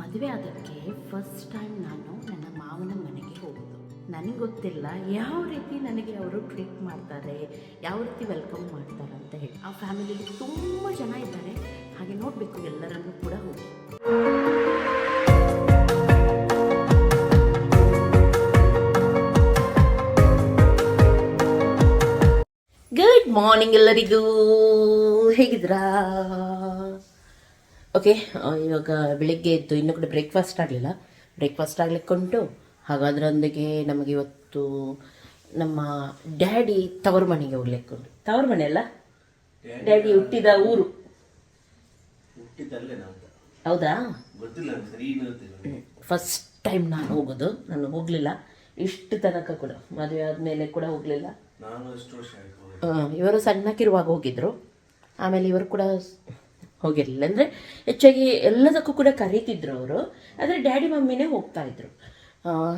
ಮದುವೆ ಆದಕ್ಕೆ first time ನಾನು ನನ್ನ ಮಾವನ ಮನೆಗೆ ಹೋಗೋದು. ನನಗೆ ಗೊತ್ತಿಲ್ಲ ಯಾವ ರೀತಿ ನನಗೆ ಅವರು ಟ್ರೀಟ್ ಮಾಡ್ತಾರೆ, ಯಾವ ರೀತಿ ವೆಲ್ಕಮ್ ಮಾಡ್ತಾರೆ ಅಂತ ಹೇಳಿ. ಆ ಫ್ಯಾಮಿಲಿಲಿ ತುಂಬ ಜನ ಇದ್ದಾರೆ. ಹಾಗೆ ನೋಡಬೇಕು ಎಲ್ಲರನ್ನೂ ಕೂಡ ಹೋಗಿ. ಗುಡ್ ಮಾರ್ನಿಂಗ್ ಎಲ್ಲರಿಗೂ. ಹೇಗಿದ್ರಾ ಓಕೆ ಇವಾಗ ಬೆಳಿಗ್ಗೆ ಎದ್ದು ಇನ್ನೂ ಕೂಡ ಬ್ರೇಕ್ಫಾಸ್ಟ್ ಆಗಲಿಲ್ಲ. ಬ್ರೇಕ್ಫಾಸ್ಟ್ ಆಗಲಿಕ್ಕುಂಟು ಹಾಗಾದ್ರೊಂದಿಗೆ ನಮಗೆ ಇವತ್ತು ನಮ್ಮ ಡ್ಯಾಡಿ ತವರು ಮನೆಗೆ ಹೋಗ್ಲಿಕ್ಕುಂಟು ತವರು ಮನೆ ಅಲ್ಲ ಡ್ಯಾಡಿ ಹುಟ್ಟಿದ ಊರು. ಹೌದಾ? ಫಸ್ಟ್ ಟೈಮ್ ನಾನು ಹೋಗೋದು. ನಾನು ಹೋಗಲಿಲ್ಲ. ಇಷ್ಟು ತನಕ ಕೂಡ. ಮದುವೆ ಆದಮೇಲೆ ಕೂಡ ಹೋಗಲಿಲ್ಲ. ಇವರು ಸಣ್ಣಕ್ಕಿರುವಾಗ ಹೋಗಿದ್ರು. ಆಮೇಲೆ ಇವರು ಕೂಡ ಹೋಗಿರಲಿಲ್ಲ. ಅಂದರೆ ಹೆಚ್ಚಾಗಿ ಎಲ್ಲದಕ್ಕೂ ಕೂಡ ಕರೀತಿದ್ರು ಅವರು, ಆದರೆ ಡ್ಯಾಡಿ ಮಮ್ಮಿನೇ ಹೋಗ್ತಾ ಇದ್ರು.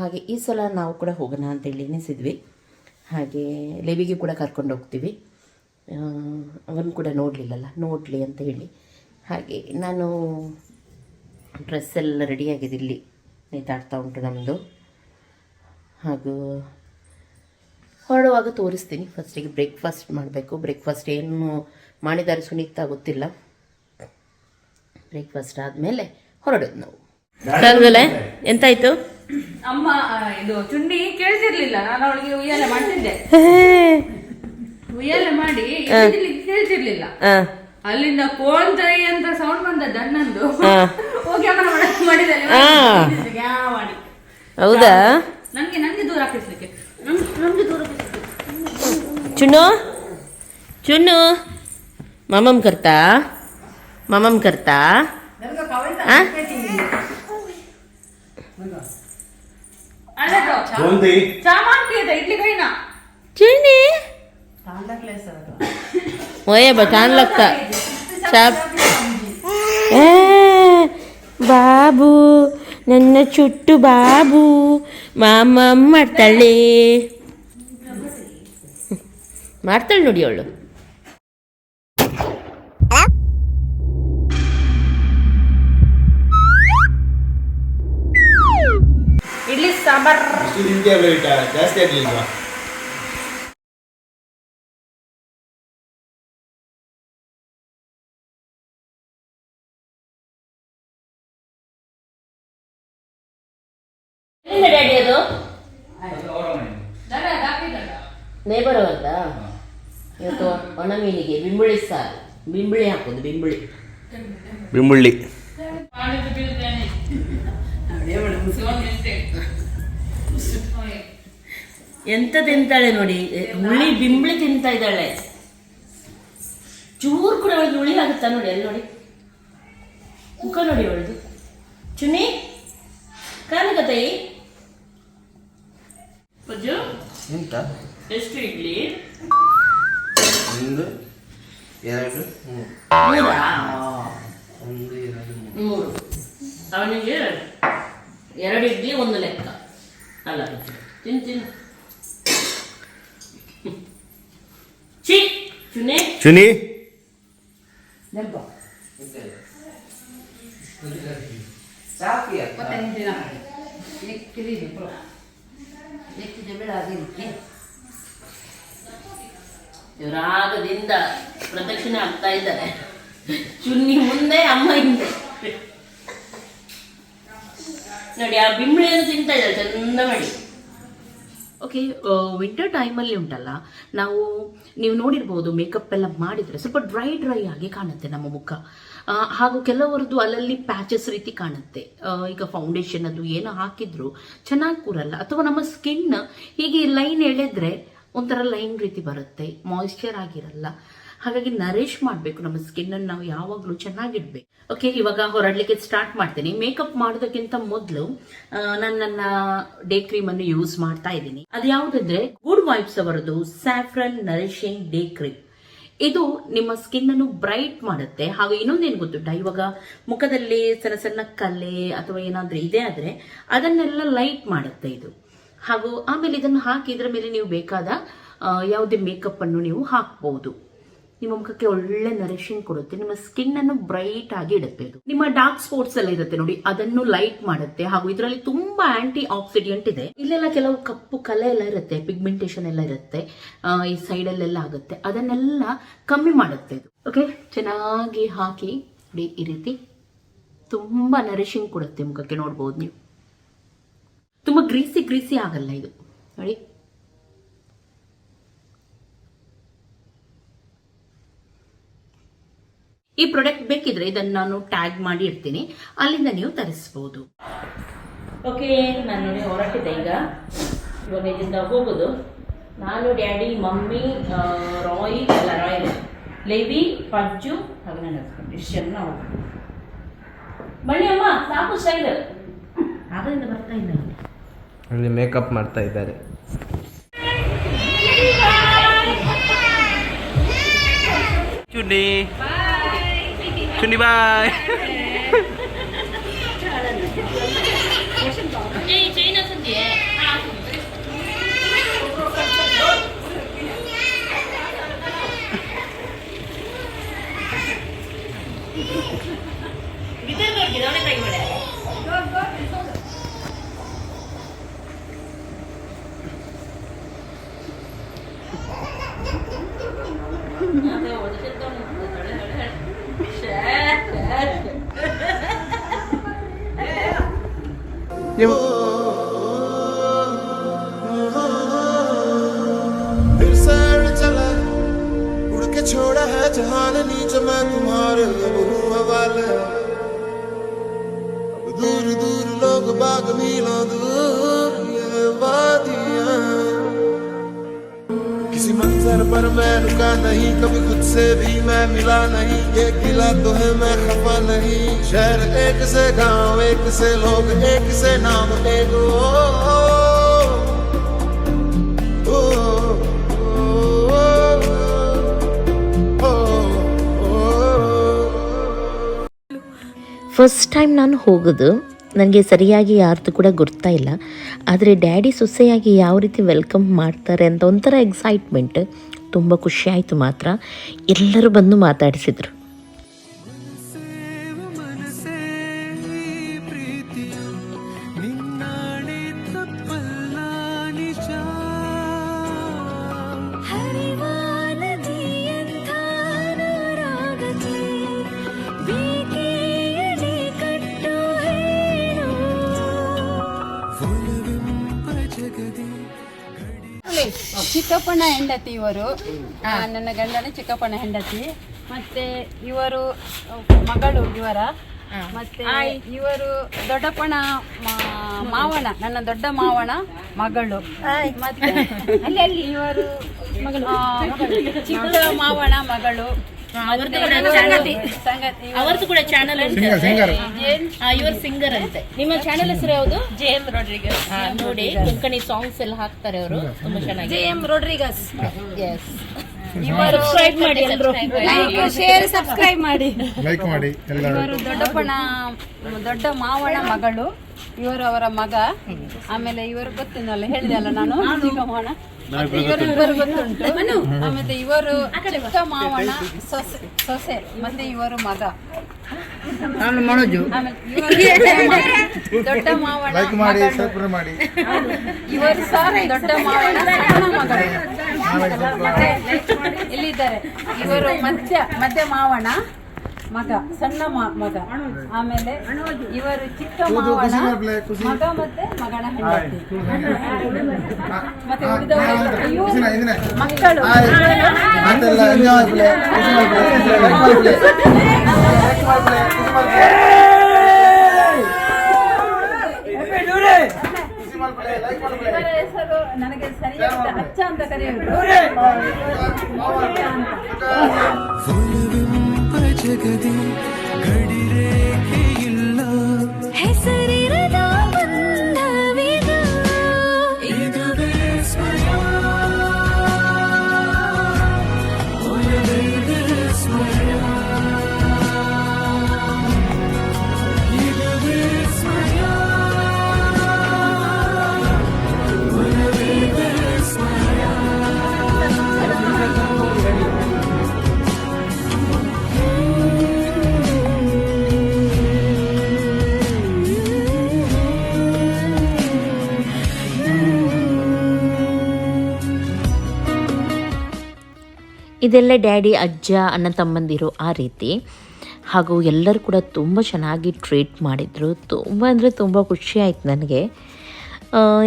ಹಾಗೆ ಈ ಸಲ ನಾವು ಕೂಡ ಹೋಗೋಣ ಅಂತೇಳಿ ಎನಿಸಿದ್ವಿ ಹಾಗೆ ಲೇವಿಗೆ ಕೂಡ ಕರ್ಕೊಂಡು ಹೋಗ್ತೀವಿ. ಅವನು ಕೂಡ ನೋಡಲಿಲ್ಲಲ್ಲ, ನೋಡಲಿ ಅಂತ ಹೇಳಿ. ಹಾಗೆ ನಾನು ಡ್ರೆಸ್ ಎಲ್ಲ ರೆಡಿಯಾಗಿದೆ ಇಲ್ಲಿ, ನೇತಾಡ್ತಾ ಉಂಟು ನಮ್ಮದು ಹಾಗೂ ಹೊರಡುವಾಗ ತೋರಿಸ್ತೀನಿ. ಫಸ್ಟಿಗೆ ಬ್ರೇಕ್ಫಾಸ್ಟ್ ಮಾಡಬೇಕು. ಬ್ರೇಕ್ಫಾಸ್ಟ್ ಏನು ಮಾಡಿದ್ದಾರೆ ಸುನೀತಾ ಗೊತ್ತಿಲ್ಲ. ಬ್ರೇಕ್ಫಾಸ್ಟ್ ಆದ್ಮೇಲೆ ಹೊರಡೋದು ನಾವು. ಎಂತಾಯ್ತು? ಅಮ್ಮ ಇದು ಚುಂಡಿ ಕೇಳ್ತಿರ್ಲಿಲ್ಲ. ನಾನು ಅವಳಿಗೆ ಉಯ್ಯಾಲೆ ಮಾಡ್ತಿದ್ದೆ. ಉಯ್ಯಾಲೆ ಮಾಡಿ ಕೇಳ್ತಿರ್ಲಿಲ್ಲ. ಅಲ್ಲಿಂದ ಕೋಳ್ತಾಯಿ ಅಂತ ಸೌಂಡ್ ಬಂದದ್ದು ಅಣ್ಣಂದು ಹೋಗಿ ಅಮ್ಮನ ಮಾಡಿದೆ ಮಾಡಿ ಹೌದಾ? ನಂಗೆ ನಂಗೆ ದೂರ ಹಾಕಿಸ್ಲಿಕ್ಕೆ. ನಂಗೆ ನಂಗೆ ದೂರ ಹಾಕಿಸ್ಲಿಕ್ಕೆ. ಚುನ್ನು? ಚುನ್ನು? ಮಮಮ್ ಕರ್ತಾ? ಮಮಮ್ ಕರ್ತಾ ಆ? ಅಲ್ಲದು ಗೋಂದಿ ಚಾ ಮಾಡ್ತೀಯ ಇಡ್ಲಿ ಕೈನಾ ಚಿನ್ನಿ ಓಯೇ ಬಾ ಚಾನ್ ಲಗ್ತ ಚಾಪ್ ಏ ಬಾಬು ನನ್ನ ಚುಟ್ಟು ಬಾಬು ಮಾಮಮ್ ಮಾಡ್ತಾಳೆ ಮಾಡ್ತಾಳೆ ನೋಡಿ ಅವಳು ಸಾಂಬಾರ್. ಇಷ್ಟು ಜಾಸ್ತಿ ಆಗ್ಲಿಲ್ವಾ? ಡ್ಯಾಡಿ ಅದು? ನೇಬರ್ ಅವರ್ದ? ಇವತ್ತು ಒಣ ಮೀನಿಗೆ ಬಿಂಬುಳಿ ಸಾರು. ಬಿಂಬುಳಿ ಹಾಕೋದು ಬಿಂಬುಳಿ. ಬಿಂಬುಳ್ಳಿ. ಎಂತ ತಿಂತಾಳೆ ನೋಡಿ ಹುಳಿ ಬಿಂಬಳಿ ತಿಂತಾ ಇದ್ದಾಳೆ. ಚೂರು ಕೂಡ ಅವಳಿಗೆ ಹುಳಿ ಆಗುತ್ತಾ ನೋಡಿ ಅಲ್ಲಿ ನೋಡಿ. ಮುಖ ನೋಡಿ ಅವಳದು. ಚುನಿ ಕಾನಗತೈ ಪಜ್ಜು ಎಂತ? ಎಷ್ಟು ಇಡ್ಲಿ? ಒಂದು ಎರಡು ಮೂರು. ಒಂದು ಎರಡು ಮೂರು. ಅವನಿಗೆ ಎರಡು ಇಡ್ಲಿ ಒಂದು ಲೆಕ್ಕ. ಅಲ್ಲ ತಿನ್ ತಿನ್ ಚಿ ಚುನೆ ಚುನಿ ರಾಗದಿಂದ ಪ್ರದಕ್ಷಿಣೆ ಆಗ್ತಾ ಇದ್ದಾರೆ. ಚುನ್ನಿ ಮುಂದೆ ಅಮ್ಮ ಹಿಂದೆ. ನೋಡಿ, ಆ ಬಿಂಬಳಿಯನ್ನು ತಿಂತಾ ಇದ್ದಾರೆ, ಚಂದ ಮಾಡಿ. ಓಕೆ ವಿಂಟರ್ ಟೈಮಲ್ಲಿ ಉಂಟಲ್ಲ, ನಾವು, ನೀವು ನೋಡಿರ್ಬೋದು ಮೇಕಪ್ ಎಲ್ಲ ಮಾಡಿದರೆ ಸ್ವಲ್ಪ ಡ್ರೈ ಡ್ರೈ ಆಗಿ ಕಾಣುತ್ತೆ ನಮ್ಮ ಮುಖ. ಹಾಗೂ ಕೆಲವರದ್ದು ಅಲ್ಲಲ್ಲಿ ಪ್ಯಾಚಸ್ ರೀತಿ ಕಾಣುತ್ತೆ. ಈಗ ಫೌಂಡೇಶನ್ ಅದು ಏನೋ ಹಾಕಿದ್ರು, ಚೆನ್ನಾಗಿ ಕೂರಲ್ಲ. ಅಥವಾ ನಮ್ಮ ಸ್ಕಿನ್ ಹೀಗೆ ಲೈನ್ ಎಳೆದ್ರೆ ಒಂಥರ ಲೈನ್ ರೀತಿ ಬರುತ್ತೆ ಮಾಯಿಶ್ಚರ್ ಆಗಿರಲ್ಲ. ಹಾಗಾಗಿ ನರೇಶ್ ಮಾಡಬೇಕು ನಮ್ಮ ಸ್ಕಿನ್ ಅನ್ನು ನಾವು ಯಾವಾಗಲೂ ಚೆನ್ನಾಗಿಡ್ಬೇಕು. ಓಕೆ ಇವಾಗ ಹೊರಡ್ಲಿಕ್ಕೆ ಸ್ಟಾರ್ಟ್ ಮಾಡ್ತೀನಿ. ಮೇಕಪ್ ಮಾಡೋದಕ್ಕಿಂತ ಮೊದಲು ನಾನು ನನ್ನ ಡೇ ಕ್ರೀಮ್ ಅನ್ನು ಯೂಸ್ ಮಾಡ್ತಾ ಇದ್ದೀನಿ. ಅದು ಯಾವುದಂದ್ರೆ ಗುಡ್ ವೈಬ್ಸ್ ಅವರದು ಸ್ಯಾಫ್ರನ್ ನರಿಶಿಂಗ್ ಡೇ ಕ್ರೀಮ್ ಇದು ನಿಮ್ಮ ಸ್ಕಿನ್ ಅನ್ನು ಬ್ರೈಟ್ ಮಾಡುತ್ತೆ. ಹಾಗೂ ಇನ್ನೊಂದೇನು ಗೊತ್ತುಂಟ? ಇವಾಗ ಮುಖದಲ್ಲಿ ಸಣ್ಣ ಸಣ್ಣ ಕಲೆ ಅಥವಾ ಏನಾದ್ರೂ ಇದೆ ಆದ್ರೆ ಅದನ್ನೆಲ್ಲ ಲೈಟ್ ಮಾಡುತ್ತೆ ಇದು. ಹಾಗೂ ಆಮೇಲೆ ಇದನ್ನು ಹಾಕಿ ಇದರ ಮೇಲೆ ನೀವು ಬೇಕಾದ ಯಾವುದೇ ಮೇಕಪ್ ಅನ್ನು ನೀವು ಹಾಕ್ಬಹುದು ನಿಮ್ಮ ಮುಖಕ್ಕೆ ಒಳ್ಳೆ ನರಿಶಿಂಗ್ ಕೊಡುತ್ತೆ. ನಿಮ್ಮ ಸ್ಕಿನ್ ಅನ್ನು ಬ್ರೈಟ್ ಆಗಿ ಇಡುತ್ತೆ ಇದು ನಿಮ್ಮ ಡಾರ್ಕ್ ಸ್ಪಾಟ್ಸ್ ಎಲ್ಲ ಇರುತ್ತೆ ನೋಡಿ, ಅದನ್ನು ಲೈಟ್ ಮಾಡುತ್ತೆ. ಹಾಗೂ ಇದರಲ್ಲಿ ತುಂಬಾ ಆಂಟಿ ಆಕ್ಸಿಡೆಂಟ್ ಇದೆ. ಇಲ್ಲೆಲ್ಲ ಕೆಲವು ಕಪ್ಪು ಕಲೆ ಎಲ್ಲ ಇರುತ್ತೆ ಪಿಗ್ಮೆಂಟೇಶನ್ ಎಲ್ಲ ಇರುತ್ತೆ ಈ ಸೈಡ್ ಅಲ್ಲೆಲ್ಲ ಆಗುತ್ತೆ. ಅದನ್ನೆಲ್ಲ ಕಮ್ಮಿ ಮಾಡುತ್ತೆ ಇದು ಓಕೆ ಚೆನ್ನಾಗಿ ಹಾಕಿ, ನೋಡಿ, ಈ ರೀತಿ ತುಂಬಾ ನರಿಶಿಂಗ್ ಕೊಡುತ್ತೆ ಮುಖಕ್ಕೆ ನೋಡ್ಬೋದು ನೀವು. ತುಂಬಾ ಗ್ರೀಸಿ ಗ್ರೀಸಿ ಆಗಲ್ಲ ಇದು. ನೋಡಿ. ಈ ಪ್ರಾಡಕ್ಟ್ ಬೇಕಿದ್ರೆ ಇದನ್ನು ನಾನು ಟ್ಯಾಗ್ ಮಾಡಿ ಇರ್ತೀನಿ ಅಲ್ಲಿಂದ ನೀವು ತರಿಸ್ಬೋದು. ಓಕೆ ನಾನು ಹೊರಟಿದ್ದೆ ಈಗ. ಇವಾಗ ಇದರಿಂದ ಹೋಗೋದು. ನಾನು ಡ್ಯಾಡಿ ಮಮ್ಮಿ ರಾಯ್ ಅಲ್ಲ ರಾಯ್ ಅಲ್ಲ, ಲೇವಿ ಪಜ್ಜು ಹಾಗೆ ನಾನು ಹಸ್ಬೆಂಡ್ ಇಷ್ಟು ಜನ ನಾವು ಬನ್ನಿ ಅಮ್ಮ ಸಾಕು ಸ್ಟೈಲ್ ಬರ್ತಾ ಅಲ್ಲಿ ಮೇಕಪ್ ಮಾಡ್ತಾ ಇದ್ದಾರೆ. ಚುನ್ನಿ ಚುನ್ನಿ ಬಾಯ್ باغ میلاد یہ وادیاں کسی منظر پر میں رکا نہیں کبھی خود سے بھی میں ملا نہیں یہ گلا تو ہے میں خفا نہیں شہر ایک سے گاؤں ایک سے لوگ ایک سے نام ایک ಫಸ್ಟ್ ಟೈಮ್ ನಾನು ಹೋಗೋದು ನನಗೆ ಸರಿಯಾಗಿ ಯಾರ್ದು ಕೂಡ ಗೊತ್ತಾ ಇಲ್ಲ. ಆದರೆ ಡ್ಯಾಡಿ ಸೊಸೆಯಾಗಿ ಯಾವ ರೀತಿ ವೆಲ್ಕಮ್ ಮಾಡ್ತಾರೆ ಅಂತ ಒಂಥರ ಎಕ್ಸೈಟ್ಮೆಂಟ್ ತುಂಬ ಖುಷಿ ಆಯಿತು ಮಾತ್ರ. ಎಲ್ಲರೂ ಬಂದು ಮಾತಾಡಿಸಿದರು. ಚಿಕ್ಕಪ್ಪನ ಹೆಂಡತಿ ಇವರು. ಆ, ನನ್ನ ಗಂಡನ ಚಿಕ್ಕಪ್ಪನ ಹೆಂಡತಿ. ಮತ್ತೆ ಇವರು ಮಗಳು ಇವರ. ಮತ್ತೆ ಇವರು ದೊಡ್ಡಪ್ಪನ ಮಾ- ಮಾವನ ನನ್ನ ದೊಡ್ಡ ಮಾವನ ಮಗಳು. ಮತ್ತೆ ಇವರು ಆ, ಚಿಕ್ಕ ಮಾವನ ಮಗಳು. ಇವರು ಸಂಗತಿ. ಇವರು ಅವರದ್ದು ಕೂಡ ಚಾನಲ್ ಇವರು ಸಿಂಗರ್ ಅಂತೆ. ನಿಮ್ಮ ಚಾನಲ್ ಹೆಸರು ಯಾವುದು? J M Rodrigues. ನೋಡಿ ಕೊಂಕಣಿ ಸಾಂಗ್ಸ್ ಎಲ್ಲ ಹಾಕ್ತಾರೆ ಅವರು. ತುಂಬಾ ಚೆನ್ನಾಗಿ ಜೆ ಎಂ ರೋಡ್ರಿಗಸ್. ಎಸ್ ಇವರು ಸಬ್ಸ್ಕ್ರೈಬ್ ಮಾಡಿ ಎಲ್ಲರೂ ಲೈಕ್ ಶೇರ್ ಸಬ್ಸ್ಕ್ರೈಬ್ ಮಾಡಿ. ಲೈಕ್ ಮಾಡಿ ಇವರು ದೊಡ್ಡಪ್ಪನ ದೊಡ್ಡ ಮಾವಣ ಮಗಳು. ಇವರವರ ಅವರ ಮಗ. ಆಮೇಲೆ ಇವರು ಗೊತ್ತಿನಲ್ಲ ಹೇಳಿದೆ ಅಲ್ಲ ನಾನು. ಚಿಕ್ಕ ಮಾವನ ಮತ್ತೆ ಇವರು ಚಿಕ್ಕ ಮಾವನ ಸೊಸೆ ಸೊಸೆ ಮತ್ತೆ ಇವರು ಮಗ. ದೊಡ್ಡ ಮಾವನ ಲೈಕ್ ಮಾಡಿ ಮಗಳು. ಸಬ್ಸ್ಕ್ರೈಬ್ ಮಾಡಿ. ಇವರು ಸಹ ದೊಡ್ಡ ಮಾವನ ಸಣ್ಣ ಮಗಳು ಮತ್ತೆ ಇಲ್ಲಿದ್ದಾರೆ ಇವರು ಮಧ್ಯ ಮಧ್ಯ ಮಾವನ. ಮಗ ಸಣ್ಣ ಮಗ ಆಮೇಲೆ ಇವರು ಚಿಕ್ಕ ಮಾವನ ಮಗ ಮತ್ತೆ ಮಗನ ಹೆಂಡತಿ ಮತ್ತೆ ಉಳಿದವರು ಮಕ್ಕಳು ಇವರ ಹೆಸರು ನನಗೆ ಸರಿಯಾದ ಅಚ್ಚ ಅಂತ ಕರೆಯುವುದು ಅಂತ जगदी घड़ी रे ಇದೆಲ್ಲ ಡ್ಯಾಡಿ, ಅಜ್ಜ, ಅಣ್ಣ ತಮ್ಮಂದಿರು ಆ ರೀತಿ. ಹಾಗೂ ಎಲ್ಲರೂ ಕೂಡ ತುಂಬ ಚೆನ್ನಾಗಿ ಟ್ರೀಟ್ ಮಾಡಿದರು. ತುಂಬ ಅಂದರೆ ತುಂಬ ಖುಷಿ ಆಯಿತು ನನಗೆ.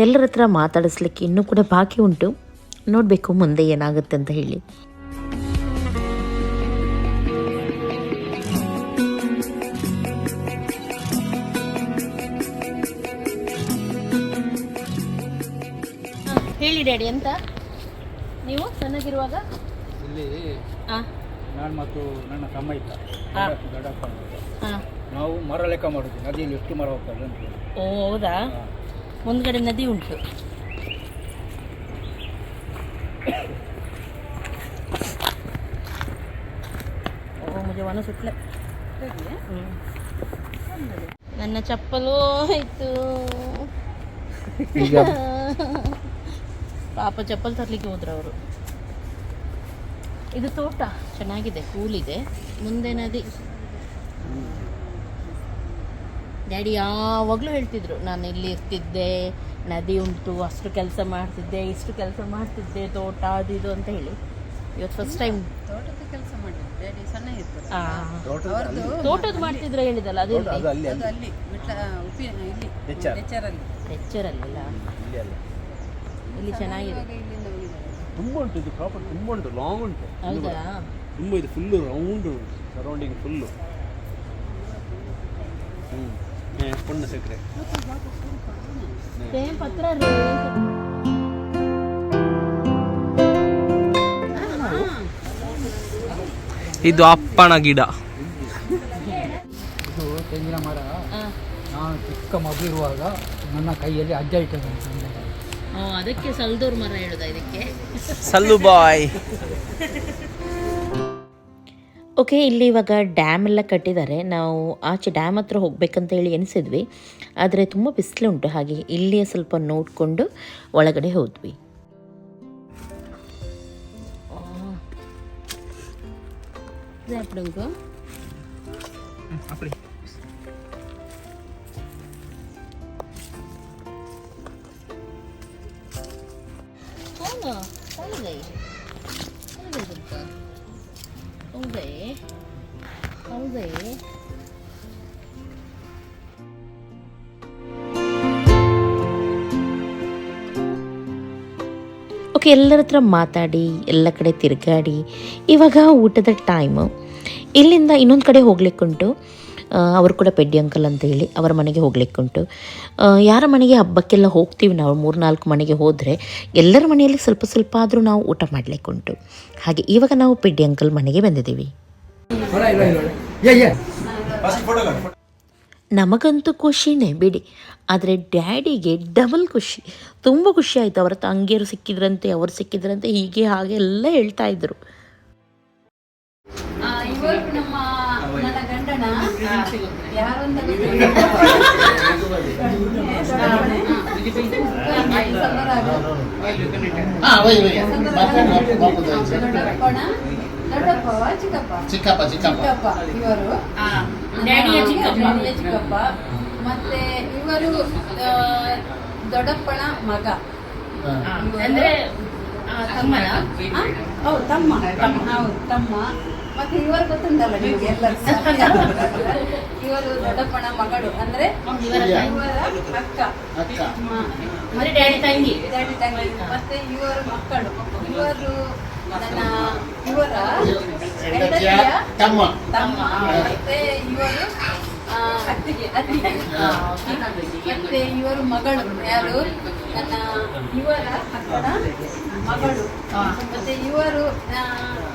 ಎಲ್ಲರ ಹತ್ರ ಮಾತಾಡಿಸ್ಲಿಕ್ಕೆ ಇನ್ನೂ ಕೂಡ ಬಾಕಿ ಉಂಟು. ನೋಡಬೇಕು ಮುಂದೆ ಏನಾಗುತ್ತೆ ಅಂತ ಹೇಳಿ. ಹೇಳಿ ಡ್ಯಾಡಿ ಅಂತ ನೀವು ಸಣ್ಣಗಿರುವಾಗ? ಇಲ್ಲಿ ಹಾಂ ನಾನು ಮತ್ತು ನನ್ನ ತಮ್ಮ ಇದ್ದ. ದೊಡ್ಡಪ್ಪ. ನಾವು ಮರ ಲೆಕ್ಕ ಮಾಡೋದು. ನದಿಯಲ್ಲಿ ಎಷ್ಟು ಮರ ಹೋಗ್ತದೆ ಅಂತ. ಓ ಹೌದಾ? ಮುಂದ್ಗಡೆ ನದಿ ಉಂಟು. ಓ ಮುಜೆ ಒಣ ಸುತ್ತಲೆ ಹ್ಮ್. ನನ್ನ ಚಪ್ಪಲು ಆಯ್ತು ಪಾಪ ಚಪ್ಪಲ್ ತರ್ಲಿಕ್ಕೆ ಹೋದ್ರು ಅವರು. ಇದು ತೋಟ ಚೆನ್ನಾಗಿದೆ ಕೂಲಿದೆ. ಇದೆ ಮುಂದೆ ನದಿ. ಡ್ಯಾಡಿ ಯಾವಾಗಲೂ ಹೇಳ್ತಿದ್ರು ನಾನು ಇಲ್ಲಿ ಇರ್ತಿದ್ದೆ ನದಿ ಉಂಟು ಅಷ್ಟು ಕೆಲಸ ಮಾಡ್ತಿದ್ದೆ ಇಷ್ಟು ಕೆಲಸ ಮಾಡ್ತಿದ್ದೆ ತೋಟ ಅದು ಇದು ಅಂತ ಹೇಳಿ. ಇವತ್ತು ಫಸ್ಟ್ ಟೈಮ್ ತೋಟದ ಕೆಲಸ ಮಾಡಿದ್ರು ತೋಟದ ಮಾಡ್ತಿದ್ರೆ ಹೇಳಿದಲ್ಲ ಅದು ಇಲ್ಲಿ ಅಲ್ಲಿ ಇಲ್ಲಿ ಎಚ್ಚರಲ್ಲಿ. ಇಲ್ಲಿ ಚೆನ್ನಾಗಿದೆ. ತುಂಬ ಉಂಟು ಇದು ಪ್ರಾಪರ್ ತುಂಬ ಉಂಟು ಲಾಂಗ್ ಉಂಟು. ಹೌದಾ? ತುಂಬ ಇದು ಫುಲ್ಲು ರೌಂಡ್ ಸರೌಂಡಿಂಗ್ ಫುಲ್ಲು ಹ್ಞೂ ಪುಣ್ಯ ಸಿಕ್ಕರೆ. ಇದು ಅಪ್ಪಣ ಗಿಡ. ಇದು ತೆಂಗಿನ ಮರ. ನಾನು ಚಿಕ್ಕ ಮಗು ಇರುವಾಗ ನನ್ನ ಕೈಯಲ್ಲಿ ಅಜ್ಜ ಇಟ್ಟದ್ದು ಅದಕ್ಕೆ ಸಲ್ದೂರ್ ಮರ ಹೇಳುದ ಇದಕ್ಕೆ? ಸಲ್ಲು ಬಾಯ್. ಓಕೆ ಇಲ್ಲಿ ಇವಾಗ ಡ್ಯಾಮ್ ಎಲ್ಲ ಕಟ್ಟಿದ್ದಾರೆ. ನಾವು ಆಚೆ ಡ್ಯಾಮ್ ಹತ್ರ ಹೋಗ್ಬೇಕಂತ ಹೇಳಿ ಎನಿಸಿದ್ವಿ ಆದರೆ ತುಂಬ ಬಿಸಿಲು ಉಂಟು. ಹಾಗೆ ಇಲ್ಲಿಯೇ ಸ್ವಲ್ಪ ನೋಡಿಕೊಂಡು ಒಳಗಡೆ ಹೋದ್ವಿ. ಓಕೆ ಎಲ್ಲರ ಹತ್ರ ಮಾತಾಡಿ ಎಲ್ಲ ಕಡೆ ತಿರುಗಾಡಿ ಇವಾಗ ಊಟದ ಟೈಮು ಇಲ್ಲಿಂದ ಇನ್ನೊಂದು ಕಡೆ ಹೋಗ್ಲಿಕ್ಕುಂಟು. ಅವರು ಕೂಡ ಪೆಡ್ಡಿ ಅಂಕಲ್ ಅಂತ ಹೇಳಿ ಅವರ ಮನೆಗೆ ಹೋಗ್ಲಿಕ್ಕುಂಟು. ಯಾರ ಮನೆಗೆ ಹಬ್ಬಕ್ಕೆಲ್ಲ ಹೋಗ್ತೀವಿ ನಾವು ಮೂರು ನಾಲ್ಕು ಮನೆಗೆ ಹೋದರೆ ಎಲ್ಲರ ಮನೆಯಲ್ಲಿ ಸ್ವಲ್ಪ ಸ್ವಲ್ಪ ಆದರೂ ನಾವು ಊಟ ಮಾಡಲಿಕ್ಕುಂಟು. ಹಾಗೆ ಇವಾಗ ನಾವು ಪೆಡ್ಡಿ ಅಂಕಲ್ ಮನೆಗೆ ಬಂದಿದ್ದೀವಿ. ನಮಗಂತೂ ಖುಷಿನೇ ಬಿಡಿ, ಆದರೆ ಡ್ಯಾಡಿಗೆ ಡಬಲ್ ಖುಷಿ. ತುಂಬ ಖುಷಿ ಆಯಿತು, ಅವರ ತಂಗಿಯರು ಸಿಕ್ಕಿದ್ರಂತೆ, ಅವರು ಸಿಕ್ಕಿದ್ರಂತೆ, ಹೀಗೆ ಹಾಗೆ ಎಲ್ಲ ಹೇಳ್ತಾ ಇದ್ರು. ಚಿಕ್ಕಪ್ಪ. ಚಿಕ್ಕಪ್ಪ ಚಿಕ್ಕಪ್ಪ. ಚಿಕ್ಕಪ್ಪ ಇವರು. ಚಿಕ್ಕಪ್ಪ. ಮತ್ತೆ ಇವರು ದೊಡ್ಡಪ್ಪನ ಮಗ. ಅಂದ್ರೆ ತಮ್ಮನ? ಹೌದು ತಮ್ಮ. ಹೌದು ತಮ್ಮ. ಮತ್ತೆ ಇವರು ಗೊತ್ತುಂಟಲ್ಲ ನಿಮ್ಗೆ ಎಲ್ಲರೂ? ಇವರು ದೊಡ್ಡಪ್ಪನ ಮಗಳು ಅಂದ್ರೆ ಇವರ ಅಕ್ಕ. ಡ್ಯಾಡಿ ತಂಗಿ. ಡ್ಯಾಡಿ ತಂಗಿ. ಮತ್ತೆ ಇವರು ಮಕ್ಕಳು. ಇವರು ನನ್ನ ಇವರ ತಮ್ಮ. ತಮ್ಮ. ಮತ್ತೆ ಇವರು ಅತ್ತಿಗೆ ಅತ್ತಿಗೆ. ಮತ್ತೆ ಇವರು ಮಗಳು. ಯಾರು? ನನ್ನ ಇವರ ಅಕ್ಕನ ಮಗಳು. ಮತ್ತೆ ಇವರು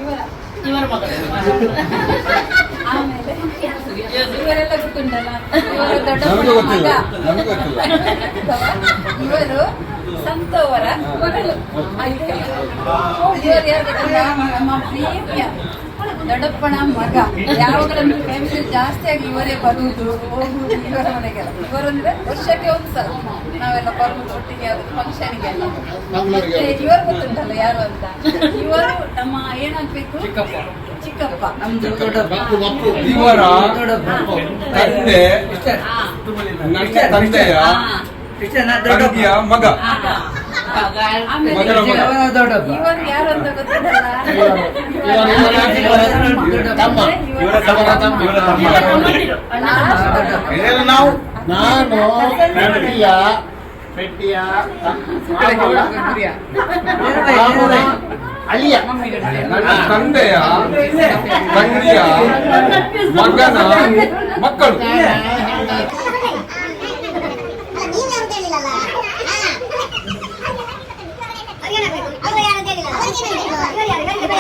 ಇವರ. ಇವರ ಮಗಳು. ಆಮೇಲೆ ಇವರೆಲ್ಲ ಗೊತ್ತುಂಟಲ್ಲ? ಇವರು ದೊಡ್ಡ. ಮಗ. ಇವರು ಸಂತವರ ಮಗಳು. ಇವರು ಯಾರು ಗೊತ್ತಿಲ್ಲ? ಪ್ರೀತಿಯ ದೊಡ್ಡಪ್ಪನ ಮಗ. ಯಾವಾಗಲೂ ಫ್ಯಾಮಿಲಿ ಜಾಸ್ತಿ ಆಗಿ ಇವರೇ ಬರುವುದು ಹೋಗುವುದು ಇವರ ಮನೆಗೆಲ್ಲ. ಇವರಂದ್ರೆ ವರ್ಷಕ್ಕೆ ಒಂದು ಸಲ. ನಾವೆಲ್ಲ ಬರುವುದು ಒಟ್ಟಿಗೆ ಫಂಕ್ಷನ್ಗೆ ಎಲ್ಲ. ಮತ್ತೆ ಇವರು ಗೊತ್ತುಂಟಲ್ಲ ಯಾರು ಅಂತ? ಇವರು ನಮ್ಮ ಏನಾಗ್ಬೇಕು? ಚಿಕ್ಕಪ್ಪ. ನಮ್ದು ದೊಡ್ಡಪ್ಪ. ತಂದೆಯ ಮಗ. ಆ, ಆಮೇಲೆ ಮಗನ ಮಗ. ಇವರು ಯಾರು ಅಂತ ಗೊತ್ತಿಲ್ಲ ತಮ್ಮ ಇವರ ತಮ್ಮ ಇವರ ತಮ್ಮ ಇದೆಲ್ಲ ನಾವು ನಾನು ಪೆಟ್ಟಿಯ ಪೆಟ್ಟಿಯ ರಾಮುನ ಅಳಿಯ ನನ್ನ ತಂದೆಯ ತಂಗಿಯ ಮಗನ ಮಕ್ಕಳು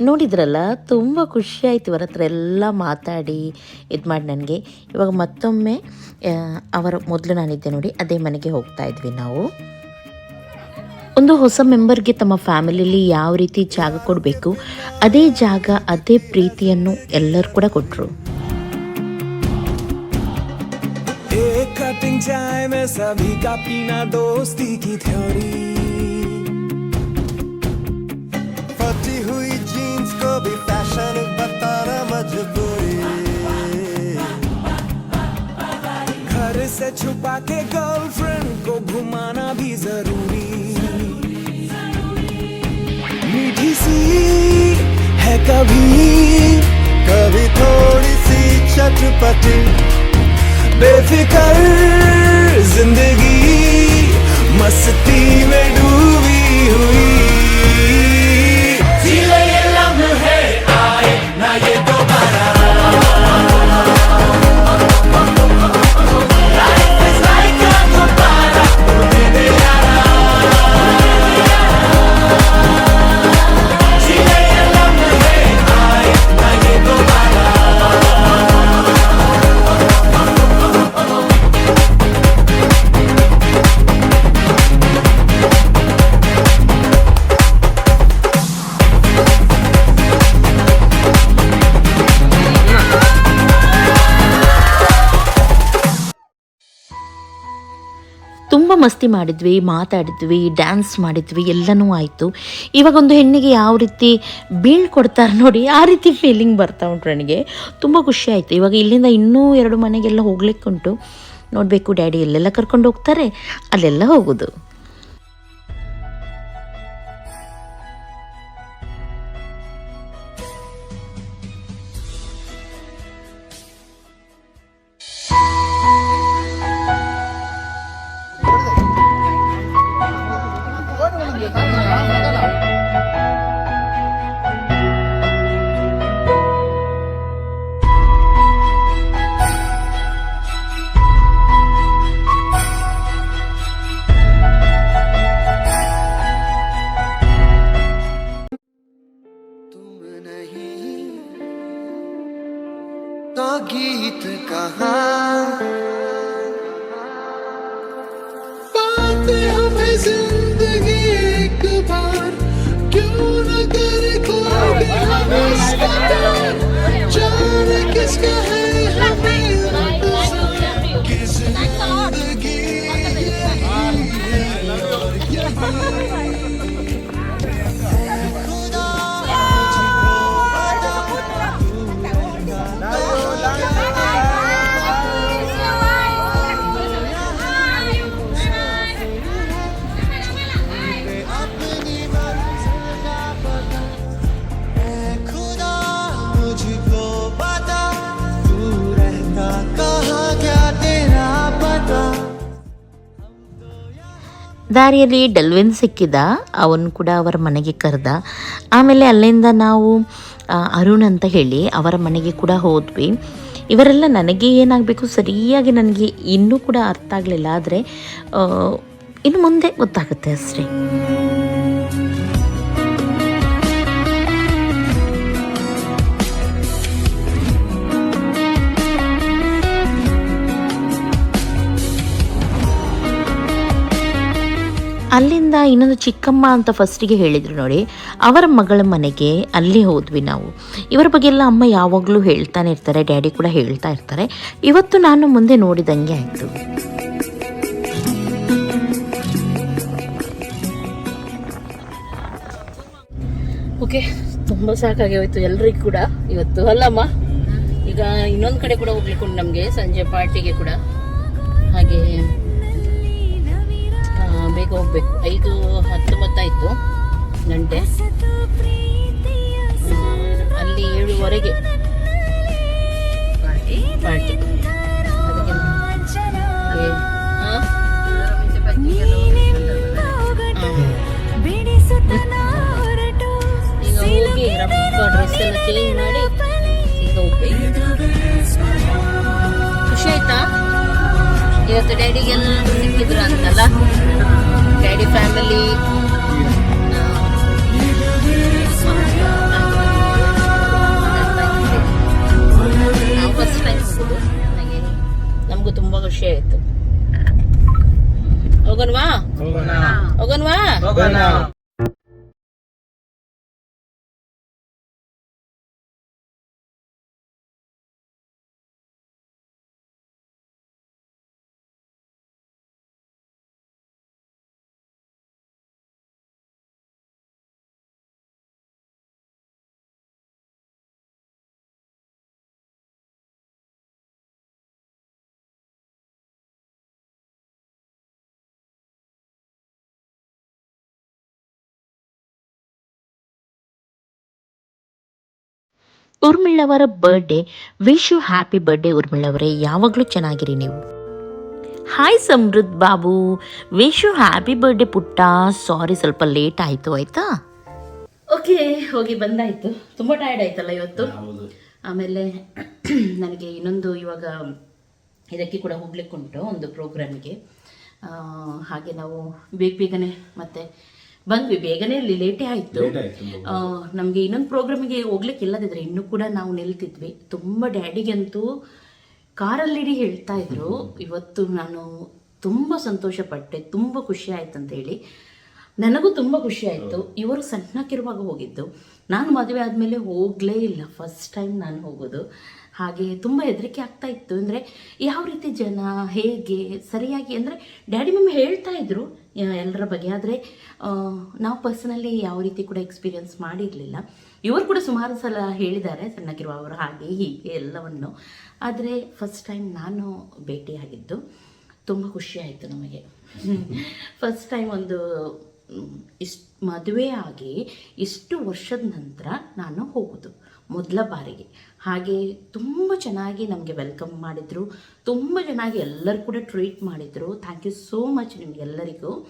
ನೋಡಿದ್ರಲ್ಲ ತುಂಬ ಖುಷಿ ಆಯ್ತು ಇವರ ಹತ್ರ ಎಲ್ಲ ಮಾತಾಡಿ ಇದು ಮಾಡಿ ನನಗೆ ಇವಾಗ ಮತ್ತೊಮ್ಮೆ ಆ, ಅವರ ಮೊದಲು ನಾನಿದ್ದೆ ನೋಡಿ ಅದೇ ಮನೆಗೆ ಹೋಗ್ತಾ ಇದ್ವಿ ನಾವು ಒಂದು ಹೊಸ ಮೆಂಬರ್ಗೆ ತಮ್ಮ ಫ್ಯಾಮಿಲಿಲಿ ಯಾವ ರೀತಿ ಜಾಗ ಕೊಡಬೇಕು ಅದೇ ಜಾಗ ಅದೇ ಪ್ರೀತಿಯನ್ನು ಎಲ್ಲರೂ ಕೂಡ ಕೊಟ್ಟರು एक कटिंग चाय में सभी का पीना दोस्ती की थ्योरी फटी हुई जीन्स को भी फ़ैशन बताना मजबूरी। घर से छुपा के गर्लफ्रेंड को घुमाना भी ज़रूरी। मीठी सी है कभी कभी थोड़ी सी चटपटी। बेफिकर ज़िंदगी मस्ती में डूबी हुई। ಮಸ್ತಿ ಮಾಡಿದ್ವಿ, ಮಾತಾಡಿದ್ವಿ ಡ್ಯಾನ್ಸ್ ಮಾಡಿದ್ವಿ, ಎಲ್ಲನೂ ಆಯಿತು. ಇವಾಗ ಒಂದು ಹೆಣ್ಣಿಗೆ ಯಾವ ರೀತಿ ಬೀಳ್ಕೊಡ್ತಾರೆ ನೋಡಿ, ಆ ರೀತಿ ಫೀಲಿಂಗ್ ಬರ್ತಾ ಉಂಟು ನನಗೆ. ತುಂಬ ಖುಷಿ ಆಯಿತು. ಇವಾಗ ಇಲ್ಲಿಂದ ಇನ್ನೂ ಎರಡು ಮನೆಗೆಲ್ಲ ಹೋಗ್ಲಿಕ್ಕೆ ಉಂಟು ನೋಡಬೇಕು, ಡ್ಯಾಡಿ ಎಲ್ಲೆಲ್ಲ ಕರ್ಕೊಂಡು ಹೋಗ್ತಾರೆ? ಅಲ್ಲೆಲ್ಲ ಹೋಗೋದು. ದಾರಿಯಲ್ಲಿ ಡಲ್ವಿನ್ ಸಿಕ್ಕಿದ, ಅವನು ಕೂಡ ಅವರ ಮನೆಗೆ ಕರೆದ. ಆಮೇಲೆ ಅಲ್ಲಿಂದ ನಾವು ಅರುಣ್ ಅಂತ ಹೇಳಿ ಅವರ ಮನೆಗೆ ಕೂಡ ಹೋದ್ವಿ. ಇವರೆಲ್ಲ ನನಗೆ ಏನಾಗಬೇಕು ಸರಿಯಾಗಿ ನನಗೆ ಇನ್ನೂ ಕೂಡ ಅರ್ಥ ಆಗಲಿಲ್ಲ, ಆದರೆ ಇನ್ನು ಮುಂದೆ ಗೊತ್ತಾಗುತ್ತೆ ಅಷ್ಟೇ. ಅಲ್ಲಿಂದ ಇನ್ನೊಂದು ಚಿಕ್ಕಮ್ಮ ಅಂತ ಫಸ್ಟಿಗೆ ಹೇಳಿದರು ನೋಡಿ, ಅವರ ಮಗಳ ಮನೆಗೆ ಅಲ್ಲಿ ಹೋದ್ವಿ ನಾವು. ಇವರ ಬಗ್ಗೆ ಎಲ್ಲ ಅಮ್ಮ ಯಾವಾಗಲೂ ಹೇಳ್ತಾನೆ ಇರ್ತಾರೆ, ಡ್ಯಾಡಿ ಕೂಡ ಹೇಳ್ತಾ ಇರ್ತಾರೆ. ಇವತ್ತು ನಾನು ಮುಂದೆ ನೋಡಿದಂಗೆ ಆಯಿತು. ಓಕೆ, ತುಂಬ ಸಾಕಾಗಿ ಹೋಯ್ತು ಎಲ್ರಿಗೂ ಕೂಡ ಇವತ್ತು, ಅಲ್ಲಮ್ಮ? ಈಗ ಇನ್ನೊಂದು ಕಡೆ ಕೂಡ ಹೋಗ್ಲಿಕ್ಕೆ ನಮಗೆ, ಸಂಜೆ ಪಾರ್ಟಿಗೆ ಕೂಡ. ಹಾಗೆ ಬೇಗ ಹೋಗ್ಬೇಕು. ಐದು ಹತ್ತೊಂಬತ್ತಾಯ್ತು ಗಂಟೆ. ಹ್ಮ್, ಅಲ್ಲಿ ಏಳುವರೆಗೆ ಪಾರ್ಟಿ. ಹಾಗೆ, ಆ? ಈಗ ಹೋಗಿ ರಪ್ಪ ಡ್ರೆಸ್ ಎಲ್ಲ ಚೇಂಜ್ ಮಾಡಿ ಈಗ ಹೋಗ್ಬೇಕು. ಖುಷಿ ಆಯ್ತಾ? ಇವತ್ತು ಡ್ಯಾಡಿಗೆಲ್ಲ ಸಿಕ್ಕಿದ್ರು ಅಂತಲ್ಲ? ಡ್ಯಾಡಿ ಫ್ಯಾಮಿಲಿ ಫಸ್ಟ್ ಟೈಮ್ ನಮಗೂ ತುಂಬಾ ಖುಷಿ ಆಯ್ತು. ಹೋಗೋಣವಾ? ಹೋಗೋಣವಾ? ಉರ್ಮಿಳವರ birthday wish you happy birthday ಉರ್ಮಿಳವರೇ ಯಾವಾಗಲೂ ಚೆನ್ನಾಗಿರಿ ನೀವು. ಹಾಯ್ ಸಮೃದ್ಧ ಬಾಬು ವಿಶ್ ಯು ಹ್ಯಾಪಿ ಬರ್ಡೇ ಪುಟ್ಟ. ಸಾರಿ ಸ್ವಲ್ಪ ಲೇಟ್ ಆಯಿತು ಆಯಿತಾ? ಓಕೆ ಹೋಗಿ ಬಂದಾಯ್ತು. ತುಂಬ ಟಯರ್ಡ್ ಆಯ್ತಲ್ಲ ಇವತ್ತು? ಆಮೇಲೆ ನನಗೆ ಇನ್ನೊಂದು ಇವಾಗ ಇದಕ್ಕೆ ಕೂಡ ಹೋಗ್ಲಿಕ್ಕುಂಟು ಒಂದು ಪ್ರೋಗ್ರಾಮ್ಗೆ ಹಾಗೆ ನಾವು ಬೇಗ ಬೇಗನೆ ಮತ್ತೆ ಬಂದ್ವಿ ಬೇಗನೆ ಇಲ್ಲಿ ಲೇಟೇ ಆಯಿತು. ನಮಗೆ ಇನ್ನೊಂದು ಪ್ರೋಗ್ರಾಮಿಗೆ ಹೋಗ್ಲಿಕ್ಕೆ ಇಲ್ಲದಿದ್ರೆ ಇನ್ನು ಕೂಡ ನಾವು ನಿಲ್ತಿದ್ವಿ. ತುಂಬ ಡ್ಯಾಡಿಗಂತೂ ಕಾರಲ್ಲಿಡಿ ಹೇಳ್ತಾ ಇದ್ರು. ಇವತ್ತು ನಾನು ತುಂಬ ಸಂತೋಷ ಪಟ್ಟೆ ತುಂಬ ಖುಷಿ ಆಯ್ತು ಅಂತ ಹೇಳಿ. ನನಗೂ ತುಂಬ ಖುಷಿ ಆಯಿತು. ಇವರು ಸಣ್ಣಕ್ಕಿರುವಾಗ ಹೋಗಿದ್ದು. ನಾನು ಮದುವೆ ಆದಮೇಲೆ ಹೋಗಲೇ ಇಲ್ಲ. ಫಸ್ಟ್ ಟೈಮ್ ನಾನು ಹೋಗೋದು. ಹಾಗೆ ತುಂಬ ಹೆದರಿಕೆ ಆಗ್ತಾ ಇತ್ತು. ಅಂದರೆ ಯಾವ ರೀತಿ ಜನ, ಹೇಗೆ, ಸರಿಯಾಗಿ ಅಂದರೆ ಡ್ಯಾಡಿ ಮಮ್ಮಿ ಹೇಳ್ತಾ ಇದ್ರು ಎಲ್ಲರ ಬಗ್ಗೆ. ಆದರೆ ನಾವು ಪರ್ಸನಲಿ ಯಾವ ರೀತಿ ಕೂಡ ಎಕ್ಸ್ಪೀರಿಯನ್ಸ್ ಮಾಡಿರಲಿಲ್ಲ. ಇವರು ಕೂಡ ಸುಮಾರು ಸಲ ಹೇಳಿದ್ದಾರೆ ಸಣ್ಣಕ್ಕಿರುವವರು ಹಾಗೆ, ಹೀಗೆ, ಎಲ್ಲವನ್ನು. ಆದರೆ ಫಸ್ಟ್ ಟೈಮ್ ನಾನು ಭೇಟಿಯಾಗಿದ್ದು, ತುಂಬ ಖುಷಿ ಆಯಿತು ನಮಗೆ. ಫಸ್ಟ್ ಟೈಮ್ ಒಂದು ಇಷ್ಟು ಮದುವೆ ಆಗಿ ಇಷ್ಟು ವರ್ಷದ ನಂತರ ನಾನು ಹೋಗೋದು ಮೊದಲ ಬಾರಿಗೆ. ಹಾಗೆ ತುಂಬ ಚೆನ್ನಾಗಿ ನಮಗೆ ವೆಲ್ಕಮ್ ಮಾಡಿದರು. ತುಂಬ ಚೆನ್ನಾಗಿ ಎಲ್ಲರೂ ಕೂಡ ಟ್ರೀಟ್ ಮಾಡಿದರು. ಥ್ಯಾಂಕ್ ಯು ಸೋ ಮಚ್ ನಿಮಗೆಲ್ಲರಿಗೂ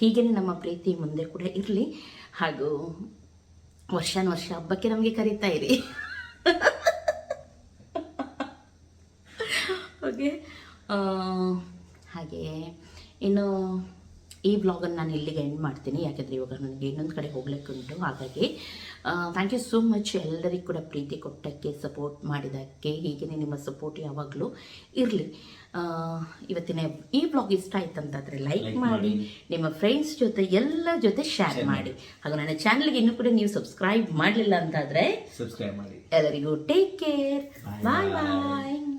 ಹೀಗೆ ನಮ್ಮ ಪ್ರೀತಿ ಮುಂದೆ ಕೂಡ ಇರಲಿ. ಹಾಗೂ ವರ್ಷಾನ ವರ್ಷ ಹಬ್ಬಕ್ಕೆ ನಮಗೆ ಕರೀತಾ ಇರಿ. ಓಕೆ ಹಾಗೆ. ಇನ್ನು ಈ ಬ್ಲಾಗನ್ನು ನಾನು ಇಲ್ಲಿಗೆ ಎಂಡ್ ಮಾಡ್ತೀನಿ. ಯಾಕೆಂದರೆ ಇವಾಗ ನನಗೆ ಇನ್ನೊಂದು ಕಡೆ ಹೋಗ್ಲಿಕ್ಕೆ ಉಂಟು. ಹಾಗಾಗಿ ಥ್ಯಾಂಕ್ ಯು ಸೋ ಮಚ್ ಎಲ್ಲರಿಗೂ ಕೂಡ ಪ್ರೀತಿ ಕೊಟ್ಟಕ್ಕೆ ಸಪೋರ್ಟ್ ಮಾಡಿದ್ದಕ್ಕೆ ಹೀಗೇ ನಿಮ್ಮ ಸಪೋರ್ಟ್ ಯಾವಾಗಲೂ ಇರಲಿ. ಇವತ್ತಿನ ಈ ಬ್ಲಾಗ್ ಇಷ್ಟ ಆಯ್ತು ಅಂತಾದರೆ ಲೈಕ್ ಮಾಡಿ ನಿಮ್ಮ ಫ್ರೆಂಡ್ಸ್ ಜೊತೆ ಎಲ್ಲ ಜೊತೆ ಶೇರ್ ಮಾಡಿ. ಹಾಗೂ ನನ್ನ ಚಾನಲ್ಗೆ ಇನ್ನೂ ಕೂಡ ನೀವು ಸಬ್ಸ್ಕ್ರೈಬ್ ಮಾಡಲಿಲ್ಲ ಅಂತಾದರೆ ಸಬ್ಸ್ಕ್ರೈಬ್ ಮಾಡಿ. ಎಲ್ಲರಿಗೂ ಟೇಕ್ ಕೇರ್ ಬಾಯ್ ಬಾಯ್